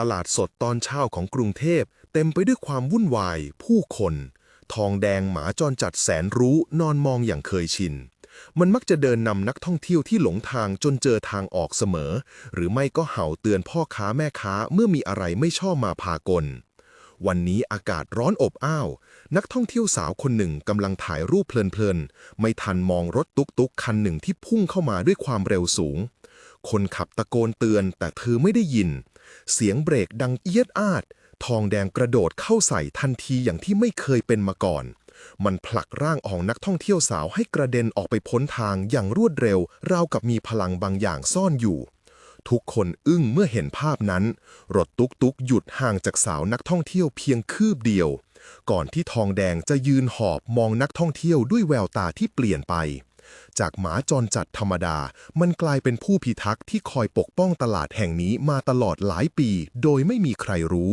ตลาดสดตอนเช้าของกรุงเทพ เต็มไปด้วยความวุ่นวาย ผู้คน ทองแดงหมาจรจัดแสนรู้นอนมองอย่างเคยชิน มันมักจะเดินนำนักท่องเที่ยวที่หลงทางจนเจอทางออกเสมอ หรือไม่ก็เห่าเตือนพ่อค้าแม่ค้าเมื่อมีอะไรไม่ชอบมาพากล วันนี้อากาศร้อนอบอ้าว นักท่องเที่ยวสาวคนหนึ่งกำลังถ่ายรูปเพลินๆ ไม่ทันมองรถตุกๆ คันหนึ่งที่พุ่งเข้ามาด้วยความเร็วสูง คนขับตะโกนเตือนแต่เธอไม่ได้ยิน เสียงเบรกดังเอียดอาด ทองแดงกระโดดเข้าใส่ทันทีอย่างที่ไม่เคยเป็นมาก่อน มันผลักร่างของนักท่องเที่ยวสาวให้กระเด็นออกไปพ้นทางอย่างรวดเร็ว ราวกับมีพลังบางอย่างซ่อนอยู่ ทุกคนอึ้งเมื่อเห็นภาพนั้น รถตุกตุกหยุดห่างจากสาวนักท่องเที่ยวเพียงคืบเดียว ก่อนที่ทองแดงจะยืนหอบมองนักท่องเที่ยวด้วยแววตาที่เปลี่ยนไป จากหมาจรจัดธรรมดา มันกลายเป็นผู้พิทักษ์ที่คอยปกป้องตลาดแห่งนี้มาตลอดหลายปี โดยไม่มีใครรู้